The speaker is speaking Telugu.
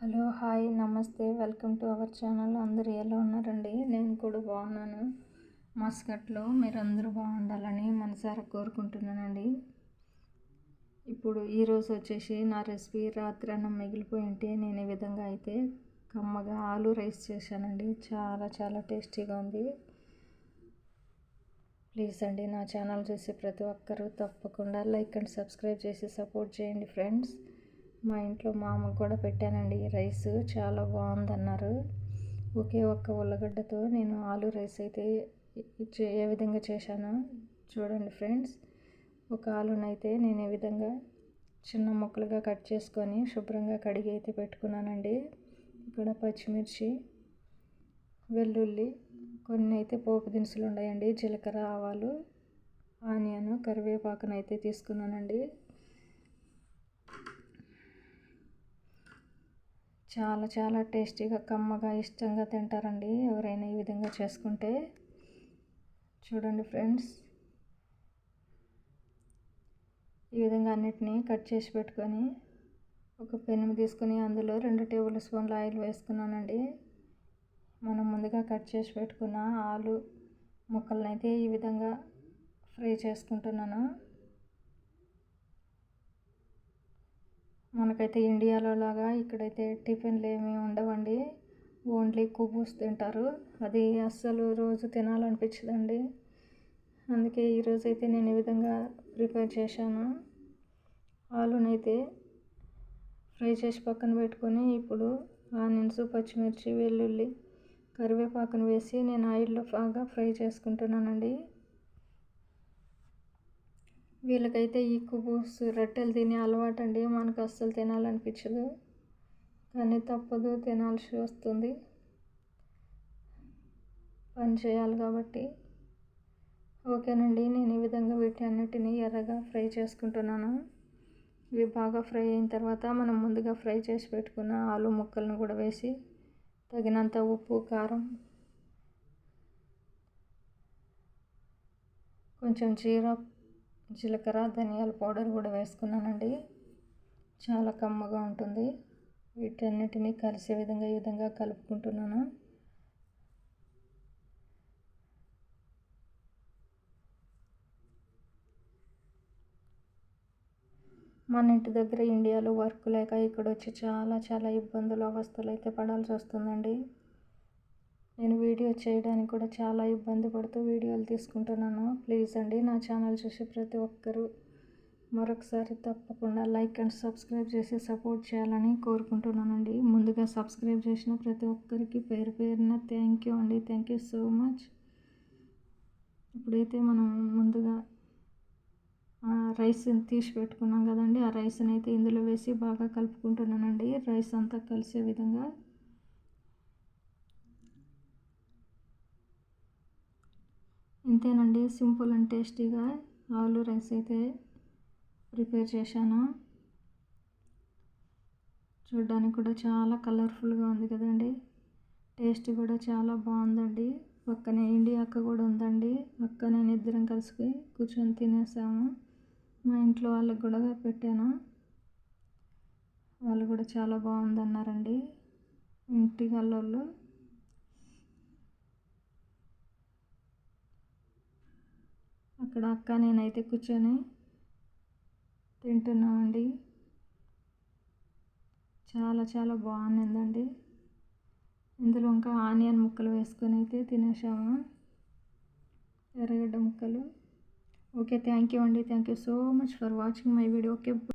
హలో హాయ్ నమస్తే వెల్కమ్ టు అవర్ ఛానల్. అందరూ ఎలా ఉన్నారండి? నేను కూడా బాగున్నాను. మస్కట్లో మీరు అందరూ బాగుండాలని మనసారా కోరుకుంటున్నానండి. ఇప్పుడు ఈరోజు వచ్చేసి నా రెసిపీ రాత్రి అన్నం మిగిలిపోయి ఉంటే నేను ఈ విధంగా అయితే కమ్మగా ఆలు రైస్ చేశానండి. చాలా చాలా టేస్టీగా ఉంది. ప్లీజ్ అండి నా ఛానల్ చూసి ప్రతి ఒక్కరూ తప్పకుండా లైక్ అండ్ సబ్స్క్రైబ్ చేసి సపోర్ట్ చేయండి ఫ్రెండ్స్. మా ఇంట్లో మా అమ్మకు కూడా పెట్టానండి. రైస్ చాలా బాగుందన్నారు. ఒకే ఒక్క ఉల్లగడ్డతో నేను ఆలు రైస్ అయితే ఏ విధంగా చేశానో చూడండి ఫ్రెండ్స్. ఒక ఆలునైతే నేను ఏ విధంగా చిన్న ముక్కలుగా కట్ చేసుకొని శుభ్రంగా కడిగి అయితే పెట్టుకున్నానండి. ఇక్కడ పచ్చిమిర్చి వెల్లుల్లి కొన్ని అయితే పోపు దినుసులు ఉన్నాయండి. జీలకర్ర ఆవాలు ఆనియన్ కరివేపాకునైతే తీసుకున్నానండి. చాలా చాలా టేస్టీగా కమ్మగా ఇష్టంగా తింటారండి ఎవరైనా ఈ విధంగా చేసుకుంటే. చూడండి ఫ్రెండ్స్. ఈ విధంగా అన్నిటినీ కట్ చేసి పెట్టుకొని ఒక పెన్ను తీసుకొని అందులో రెండు టేబుల్ స్పూన్ల ఆయిల్ వేసుకున్నానండి. మనం ముందుగా కట్ చేసి పెట్టుకున్న ఆలు ముక్కలను అయితే ఈ విధంగా ఫ్రై చేసుకుంటున్నాను. మనకైతే ఇండియాలో లాగా ఇక్కడైతే టిఫిన్లు ఏమీ ఉండవండి. ఓన్లీ కుబూస్ తింటారు. అది అస్సలు రోజు తినాలనిపించదండి. అందుకే ఈరోజు అయితే నేను ఈ విధంగా ప్రిపేర్ చేశాను. ఆలునైతే ఫ్రై చేసి పక్కన పెట్టుకొని ఇప్పుడు ఆనియన్స్ పచ్చిమిర్చి వెల్లుల్లి కరివేపాకును వేసి నేను ఆయిల్లో బాగా ఫ్రై చేసుకుంటున్నానండి. వీళ్ళకైతే ఈ కుబూస్ రొట్టెలు తినే అలవాటు అండి మనకు అస్సలు తినాలనిపించదు. కానీ తప్పదు తినాల్సి వస్తుంది. పని చేయాలి కాబట్టి. ఓకేనండి నేను ఈ విధంగా వీటి అన్నిటిని ఎర్రగా ఫ్రై చేసుకుంటున్నాను. ఇవి బాగా ఫ్రై అయిన తర్వాత మనం ముందుగా ఫ్రై చేసి పెట్టుకున్న ఆలు ముక్కలను కూడా వేసి తగినంత ఉప్పు కారం కొంచెం జీర జీలకర్ర ధనియాల పౌడర్ కూడా వేసుకున్నానండి. చాలా కమ్మగా ఉంటుంది. వీటన్నిటిని కలిసే విధంగా ఈ విధంగా కలుపుకుంటున్నాను. మన ఇంటి దగ్గర ఇండియాలో వర్క్ లేక ఇక్కడ వచ్చి చాలా చాలా ఇబ్బందులు అవస్థలు అయితే పడాల్సి వస్తుందండి నేను వీడియో చేయడానికి కూడా చాలా ఇబ్బంది పడుతూ వీడియోలు తీసుకుంటున్నాను. ప్లీజ్ అండి నా ఛానల్ చూసి ప్రతి ఒక్కరూ మరొకసారి తప్పకుండా లైక్ అండ్ సబ్స్క్రైబ్ చేసి సపోర్ట్ చేయాలని కోరుకుంటున్నానండి. ముందుగా సబ్స్క్రైబ్ చేసిన ప్రతి ఒక్కరికి పేరు పేరున థ్యాంక్ యూ అండి. థ్యాంక్ యూ సో మచ్ ఇప్పుడైతే మనం ముందుగా రైస్ తీసి పెట్టుకున్నాం కదండి. ఆ రైస్ని అయితే ఇందులో వేసి బాగా కలుపుకుంటున్నానండి. రైస్ అంతా కలిసే విధంగా ఇంతేనండి సింపుల్ అండ్ టేస్టీగా ఆలు రైస్ అయితే ప్రిపేర్ చేశాను. చూడడానికి కూడా చాలా కలర్ఫుల్గా ఉంది కదండి. టేస్ట్ కూడా చాలా బాగుందండి. పక్కనే ఇండియా అక్క కూడా ఉందండి. అక్క నేను ఇద్దరం కలిసి కూర్చొని తినేసాము. మా ఇంట్లో వాళ్ళకి కూడా పెట్టాను. వాళ్ళు కూడా చాలా బాగుందన్నారండి. ఇంటి వాళ్ళు ఇక్కడ అక్క నేనైతే కూర్చొని తింటున్నామండి. చాలా చాలా బాగుందండి. ఇందులో ఇంకా ఆనియన్ ముక్కలు వేసుకొని అయితే తినేసాము. ఎర్రగడ్డ ముక్కలు. ఓకే థ్యాంక్ యూ అండి. Thank you so much for watching my video. Okay